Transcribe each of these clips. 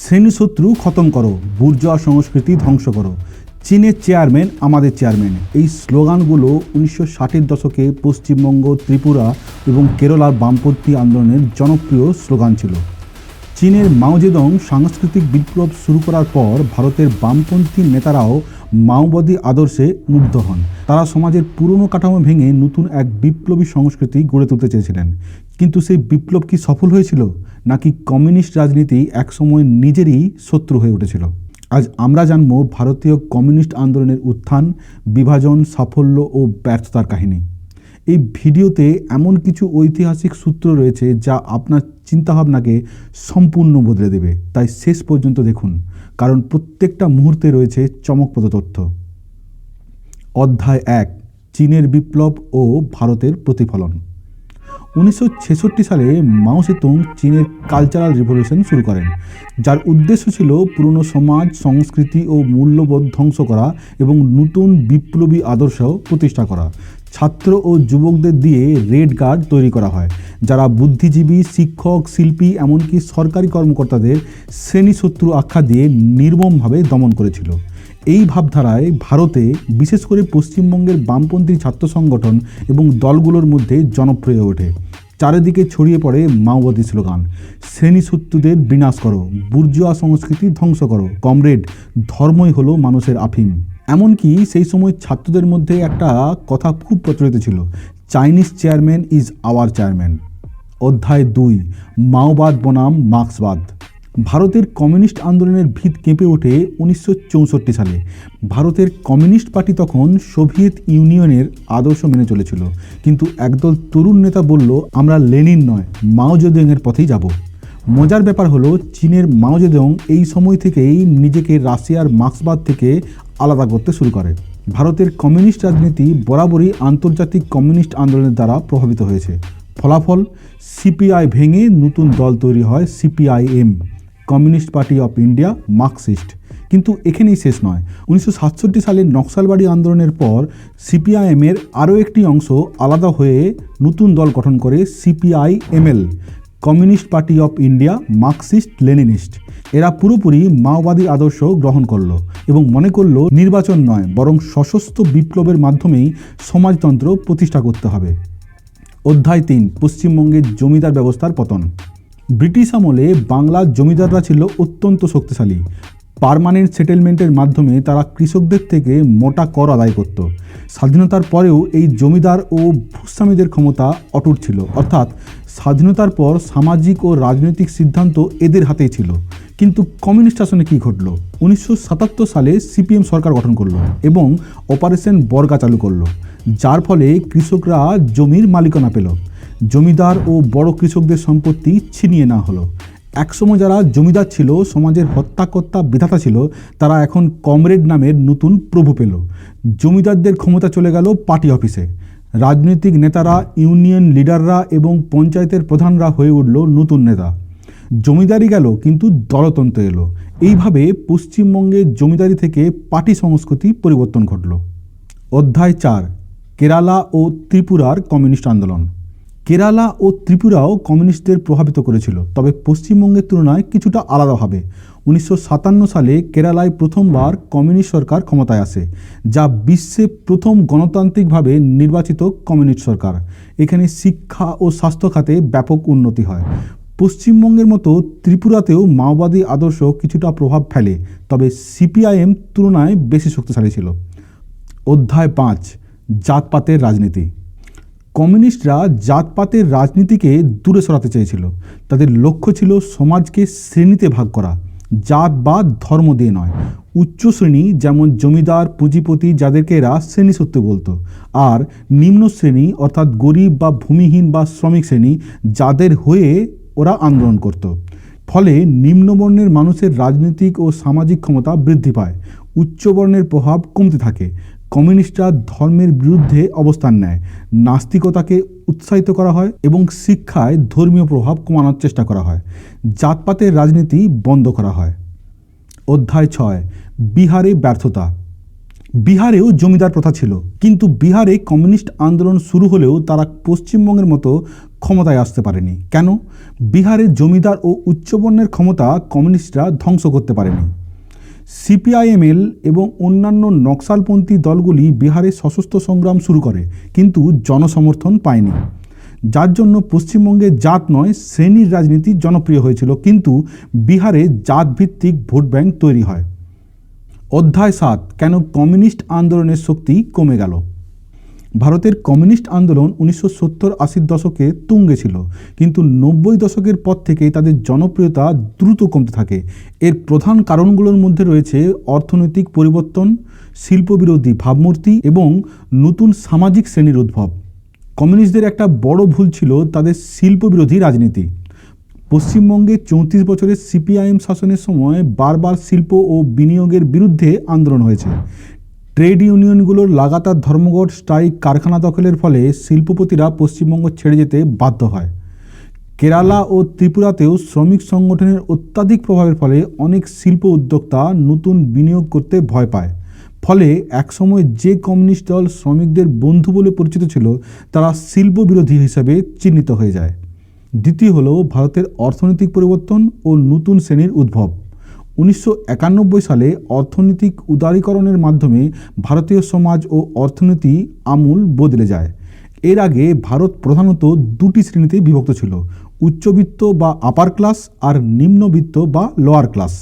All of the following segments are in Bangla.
শ্রেণীশত্রু খতম করো বুর্জা সংস্কৃতি ধ্বংস করো। চীনের চেয়ারম্যান, আমাদের চেয়ারম্যান। এই স্লোগানগুলো উনিশশো ষাটের দশকে পশ্চিমবঙ্গ, ত্রিপুরা এবং কেরলার বামপন্থী আন্দোলনের জনপ্রিয় স্লোগান ছিল। চীনের মাওজেদং সাংস্কৃতিক বিপ্লব শুরু করার পর ভারতের বামপন্থী নেতারাও মাওবাদী আদর্শে মুগ্ধ হন। তারা সমাজের পুরনো কাঠামো ভেঙে নতুন এক বিপ্লবী সংস্কৃতি গড়ে তুলতে চেয়েছিলেন। কিন্তু সেই বিপ্লব কি সফল হয়েছিল? নাকি কমিউনিস্ট রাজনীতি একসময় নিজেরই শত্রু হয়ে উঠেছিল? আজ আমরা জানব ভারতীয় কমিউনিস্ট আন্দোলনের উত্থান, বিভাজন, সাফল্য ও ব্যর্থতার কাহিনী। এই ভিডিওতে এমন কিছু ঐতিহাসিক সূত্র রয়েছে যা আপনার চিন্তাভাবনাকে সম্পূর্ণ বদলে দেবে। তাই শেষ পর্যন্ত দেখুন। কারণ প্রত্যেকটা মুহূর্তে রয়েছে চমকপ্রদ তথ্য। অধ্যায় এক, চীনের বিপ্লব ও ভারতের প্রতিফলন। উনিশশো ছেষট্টি সালে মাও সেতুং চীনের কালচারাল রিভলিউশন শুরু করেন, যার উদ্দেশ্য ছিল পুরনো সমাজ, সংস্কৃতি ও মূল্যবোধ ধ্বংস করা এবং নতুন বিপ্লবী আদর্শ প্রতিষ্ঠা করা। ছাত্র ও যুবকদের দিয়ে রেড গার্ড তৈরি করা হয়, যারা বুদ্ধিজীবী, শিক্ষক, শিল্পী, এমনকি সরকারি কর্মকর্তাদের শ্রেণীশত্রু আখ্যা দিয়ে নির্মমভাবে দমন করেছিল। এই ভাবধারায় ভারতে, বিশেষ করে পশ্চিমবঙ্গের বামপন্থী ছাত্র সংগঠন এবং দলগুলোর মধ্যে জনপ্রিয় ওঠে। চারিদিকে ছড়িয়ে পড়ে মাওবাদী স্লোগান, শ্রেণীশত্রুদের বিনাশ করো, বুর্জুয়া সংস্কৃতি ধ্বংস করো, কমরেড, ধর্মই হলো মানুষের আফিম। এমনকি সেই সময় ছাত্রদের মধ্যে একটা কথা খুব প্রচলিত ছিল Chinese chairman is our chairman অধ্যায় দুই মাওবাদ বনাম মার্ক্সবাদ ভারতের কমিউনিস্ট আন্দোলনের ভিত কেঁপে ওঠে উনিশশো চৌষট্টি সালে। ভারতের কমিউনিস্ট পার্টি তখন সোভিয়েত ইউনিয়নের আদর্শ মেনে চলেছিল। কিন্তু একদল তরুণ নেতা বলল, আমরা লেনিন নয়, মাও জেদুংয়ের পথেই যাব। মজার ব্যাপার হলো চীনের মাওজেদং এই সময় থেকেই নিজেকে রাশিয়ার মার্ক্সবাদ থেকে আলাদা করতে শুরু করে। ভারতের কমিউনিস্ট রাজনীতি বরাবরই আন্তর্জাতিক কমিউনিস্ট আন্দোলনের দ্বারা প্রভাবিত হয়েছে। ফলাফল, সিপিআই ভেঙে নতুন দল তৈরি হয় CPIM, communist party of India, Marxist. কিন্তু এখানেই শেষ নয়। উনিশশো সালের নকশালবাড়ি আন্দোলনের পর সিপিআইএমের আরও একটি অংশ আলাদা হয়ে নতুন দল গঠন করে CPIML. Communist party of India, Marxist, Leninist. এরা পুরোপুরি মাওবাদী আদর্শ গ্রহণ করল এবং মনে করল নির্বাচন নয়, বরং সশস্ত্র বিপ্লবের মাধ্যমেই সমাজতন্ত্র প্রতিষ্ঠা করতে হবে। অধ্যায় তিন, পশ্চিমবঙ্গের জমিদার ব্যবস্থার পতন। ব্রিটিশ আমলে বাংলার জমিদাররা ছিল অত্যন্ত শক্তিশালী। পার্মানেন্ট সেটেলমেন্টের মাধ্যমে তারা কৃষকদের থেকে মোটা কর আদায় করত। স্বাধীনতার পরেও এই জমিদার ও ভূস্বামীদের ক্ষমতা অটুট ছিল। অর্থাৎ স্বাধীনতার পর সামাজিক ও রাজনৈতিক সিদ্ধান্ত এদের হাতেই ছিল। কিন্তু কমিউনিস্ট শাসনে কী ঘটল? উনিশশো সাতাত্তর সালে সিপিএম সরকার গঠন করল এবং অপারেশন বর্গা চালু করল, যার ফলে কৃষকরা জমির মালিকানা পেল। জমিদার ও বড় কৃষকদের সম্পত্তি ছিনিয়ে না হলো। একসময় যারা জমিদার ছিল, সমাজের হত্যাকর্তা, বিধাতা ছিল, তারা এখন কমরেড নামের নতুন প্রভু পেল। জমিদারদের ক্ষমতা চলে গেল পার্টি অফিসে। রাজনৈতিক নেতারা, ইউনিয়ন লিডাররা এবং পঞ্চায়েতের প্রধানরা হয়ে উঠল নতুন নেতা। জমিদারি গেল, কিন্তু দলতন্ত্র এলো। এইভাবে পশ্চিমবঙ্গে জমিদারি থেকে পার্টি সংস্কৃতি পরিবর্তন ঘটল। অধ্যায় চার, কেরালা ও ত্রিপুরার কমিউনিস্ট আন্দোলন। কেরালা ও ত্রিপুরাও কমিউনিস্টদের প্রভাবিত করেছিল, তবে পশ্চিমবঙ্গের তুলনায় কিছুটা আলাদাভাবে উনিশশো সাতান্ন সালে কেরালায় প্রথমবার কমিউনিস্ট সরকার ক্ষমতায় আসে, যা বিশ্বে প্রথম গণতান্ত্রিকভাবে নির্বাচিত কমিউনিস্ট সরকার। এখানে শিক্ষা ও স্বাস্থ্য খাতে ব্যাপক উন্নতি হয়। পশ্চিমবঙ্গের মতো ত্রিপুরাতেও মাওবাদী আদর্শ কিছুটা প্রভাব ফেলে, তবে সিপিআইএম তুলনায় বেশি শক্তিশালী ছিল। অধ্যায় পাঁচ, জাতপাতের রাজনীতি। কমিউনিস্টরা জাতপাতের রাজনীতিকে দূরে সরাতে চেয়েছিল। তাদের লক্ষ্য ছিল সমাজকে শ্রেণীতে ভাগ করা। জাত বা ধর্ম দিয়ে নয়। উচ্চ শ্রেণি যেমন জমিদার, পুঁজিপতি যাদেরকে এরা শ্রেণি সত্য বলতো। আর নিম্ন শ্রেণি অর্থাৎ গরিব বা ভূমিহীন বা শ্রমিক শ্রেণি যাদের হয়ে ওরা আন্দোলন করত। ফলে নিম্নবর্ণের মানুষের রাজনৈতিক ও সামাজিক ক্ষমতা বৃদ্ধি পায়। উচ্চবর্ণের প্রভাব কমতে থাকে। কমিউনিস্টরা ধর্মের বিরুদ্ধে অবস্থান নেয়। নাস্তিকতাকে উৎসাহিত করা হয় এবং শিক্ষায় ধর্মীয় প্রভাব কমানোর চেষ্টা করা হয়। জাতপাতের রাজনীতি বন্ধ করা হয়। অধ্যায় ছয়, বিহারে ব্যর্থতা। বিহারেও জমিদার প্রথা ছিল, কিন্তু বিহারে কমিউনিস্ট আন্দোলন শুরু হলেও তারা পশ্চিমবঙ্গের মতো ক্ষমতায় আসতে পারেনি। কেন? বিহারে জমিদার ও উচ্চবর্ণের ক্ষমতা কমিউনিস্টরা ধ্বংস করতে পারেনি। সিপিআইএমএল এবং অন্যান্য নকশালপন্থী দলগুলি বিহারে সশস্ত্র সংগ্রাম শুরু করে, কিন্তু জনসমর্থন পায়নি। যার জন্য পশ্চিমবঙ্গে জাত নয়, শ্রেণির রাজনীতি জনপ্রিয় হয়েছিল, কিন্তু বিহারে জাতভিত্তিক ভোট ব্যাংক তৈরি হয়। অধ্যায় সাত, কেন কমিউনিস্ট আন্দোলনের শক্তি কমে গেল? ভারতের কমিউনিস্ট আন্দোলন উনিশশো সত্তর আশির দশকে তুঙ্গে ছিল, কিন্তু নব্বই দশকের পর থেকে তাদের জনপ্রিয়তা দ্রুত কমতে থাকে। এর প্রধান কারণগুলোর মধ্যে রয়েছে অর্থনৈতিক পরিবর্তন, শিল্পবিরোধী ভাবমূর্তি এবং নতুন সামাজিক শ্রেণির উদ্ভব। কমিউনিস্টদের একটা বড় ভুল ছিল তাদের শিল্পবিরোধী রাজনীতি। পশ্চিমবঙ্গে চৌত্রিশ বছরের সিপিআইএম শাসনের সময় বারবার শিল্প ও বিনিয়োগের বিরুদ্ধে আন্দোলন হয়েছে। ট্রেড ইউনিয়নগুলোর লাগাতার ধর্মঘট, স্ট্রাইক, কারখানা দখলের ফলে শিল্পপতিরা পশ্চিমবঙ্গ ছেড়ে যেতে বাধ্য হয়। কেরালা ও ত্রিপুরাতেও শ্রমিক সংগঠনের অত্যাধিক প্রভাবের ফলে অনেক শিল্প উদ্যোক্তা নতুন বিনিয়োগ করতে ভয় পায়। ফলে একসময় যে কমিউনিস্ট দল শ্রমিকদের বন্ধু বলে পরিচিত ছিল, তারা শিল্প বিরোধী হিসাবে চিহ্নিত হয়ে যায়। দ্বিতীয় হলো ভারতের অর্থনৈতিক পরিবর্তন ও নতুন শ্রেণির উদ্ভব। উনিশশো একানব্বই সালে অর্থনৈতিক উদারীকরণের মাধ্যমে ভারতীয় সমাজ ও অর্থনীতি আমূল বদলে যায়। এর আগে ভারত প্রধানত দুটি শ্রেণীতে বিভক্ত ছিল, উচ্চবিত্ত বা আপার ক্লাস আর নিম্নবিত্ত বা লোয়ার ক্লাস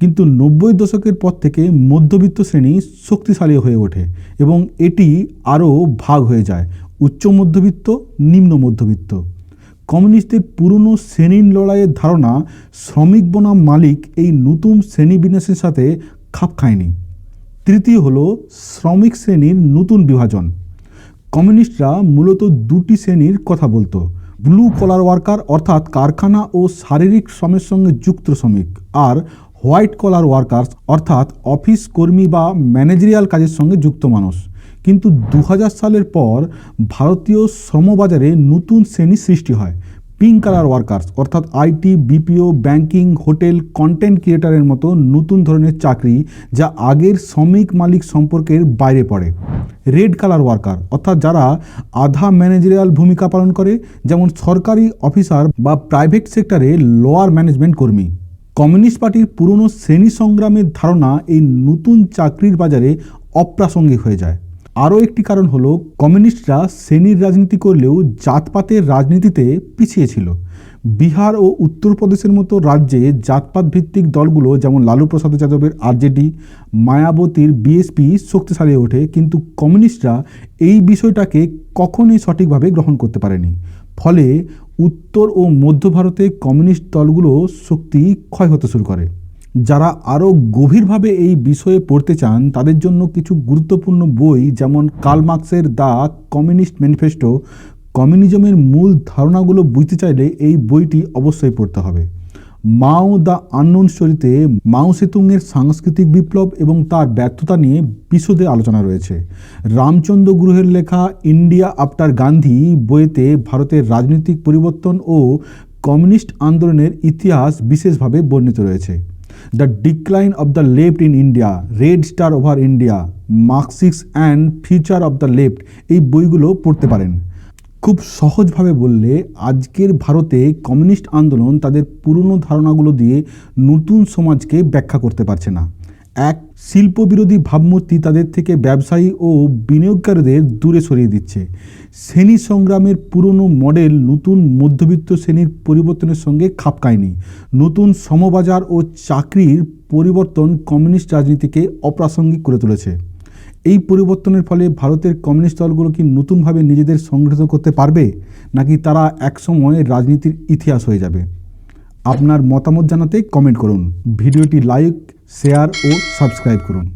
কিন্তু নব্বই দশকের পর থেকে মধ্যবিত্ত শ্রেণি শক্তিশালী হয়ে ওঠে এবং এটি আরও ভাগ হয়ে যায়, উচ্চ মধ্যবিত্ত, নিম্ন মধ্যবিত্ত। কমিউনিস্টদের পুরনো শ্রেণির লড়াইয়ের ধারণা শ্রমিক বনাম মালিক এই নতুন শ্রেণি বিন্যাসের সাথে খাপ খায়নি। তৃতীয় হলো শ্রমিক শ্রেণির নতুন বিভাজন। কমিউনিস্টরা মূলত দুটি শ্রেণির কথা বলতো। ব্লু কলার ওয়ার্কার অর্থাৎ কারখানা ও শারীরিক শ্রমের সঙ্গে যুক্ত শ্রমিক আর হোয়াইট কলার ওয়ার্কার্স অর্থাৎ অফিস কর্মী বা ম্যানেজারিয়াল কাজের সঙ্গে যুক্ত মানুষ। কিন্তু দু হাজার সালের পর ভারতীয় শ্রমবাজারে নতুন শ্রেণি সৃষ্টি হয়। পিঙ্ক কালার ওয়ার্কার্স অর্থাৎ IT BPO banking hotel content ক্রিয়েটারের মতো নতুন ধরনের চাকরি যা আগের শ্রমিক মালিক সম্পর্কের বাইরে পড়ে। রেড কালার ওয়ার্কার অর্থাৎ যারা আধা ম্যানেজারিয়াল ভূমিকা পালন করে, যেমন সরকারি অফিসার বা প্রাইভেট সেক্টরে লোয়ার ম্যানেজমেন্ট কর্মী। কমিউনিস্ট পার্টির পুরনো শ্রেণি সংগ্রামের ধারণা এই নতুন চাকরির বাজারে অপ্রাসঙ্গিক হয়ে যায়। আরও একটি কারণ হলো কমিউনিস্টরা শ্রেণির রাজনীতি করলেও জাতপাতের রাজনীতিতে পিছিয়ে ছিল। বিহার ও উত্তরপ্রদেশের মতো রাজ্যে জাতপাত ভিত্তিক দলগুলো যেমন লালু প্রসাদ যাদবের আরজেডি, মায়াবতীর বিএসপি শক্তিশালী ওঠে, কিন্তু কমিউনিস্টরা এই বিষয়টাকে কখনোই সঠিকভাবে গ্রহণ করতে পারেনি। ফলে উত্তর ও মধ্য ভারতে কমিউনিস্ট দলগুলো শক্তি ক্ষয় হতে শুরু করে। যারা আরও গভীরভাবে এই বিষয়ে পড়তে চান, তাদের জন্য কিছু গুরুত্বপূর্ণ বই যেমন কার্ল মার্কসের দ্য কমিউনিস্ট ম্যানিফেস্টো, কমিউনিজমের মূল ধারণাগুলো বুঝতে চাইলে এই বইটি অবশ্যই পড়তে হবে। মাও দ্য আননোন স্টোরিতে মাও সেতুংয়ের সাংস্কৃতিক বিপ্লব এবং তার ব্যর্থতা নিয়ে বিশদে আলোচনা রয়েছে। রামচন্দ্র গুরুহের লেখা ইন্ডিয়া আফটার গান্ধী বইতে ভারতের রাজনৈতিক পরিবর্তন ও কমিউনিস্ট আন্দোলনের ইতিহাস বিশেষভাবে বর্ণিত রয়েছে। The decline of the left in India red star over India Marxism and future of the left এই বইগুলো পড়তে পারেন। খুব সহজভাবে বললে আজকের ভারতে কমিউনিস্ট আন্দোলন তাদের পুরনো ধারণাগুলো দিয়ে নতুন সমাজকে ব্যাখ্যা করতে পারছে না। এক শিল্পবিরোধী ভাবমূর্তি তাদের থেকে ব্যবসায়ী ও বিনিয়োগকারীদের দূরে সরিয়ে দিচ্ছে। শ্রেণি সংগ্রামের পুরনো মডেল নতুন মধ্যবিত্ত শ্রেণির পরিবর্তনের সঙ্গে খাপ খায়নি। নতুন সমবাজার ও চাকরির পরিবর্তন কমিউনিস্ট রাজনীতিকে অপ্রাসঙ্গিক করে তুলেছে। এই পরিবর্তনের ফলে ভারতের কমিউনিস্ট দলগুলো কি নতুনভাবে নিজেদের সংগঠিত করতে পারবে? নাকি তারা একসময় রাজনীতির ইতিহাস হয়ে যাবে? আপনার মতামত জানাতে কমেন্ট করুন। ভিডিওটি লাইক শেয়ার ও সাবস্ক্রাইব করুন।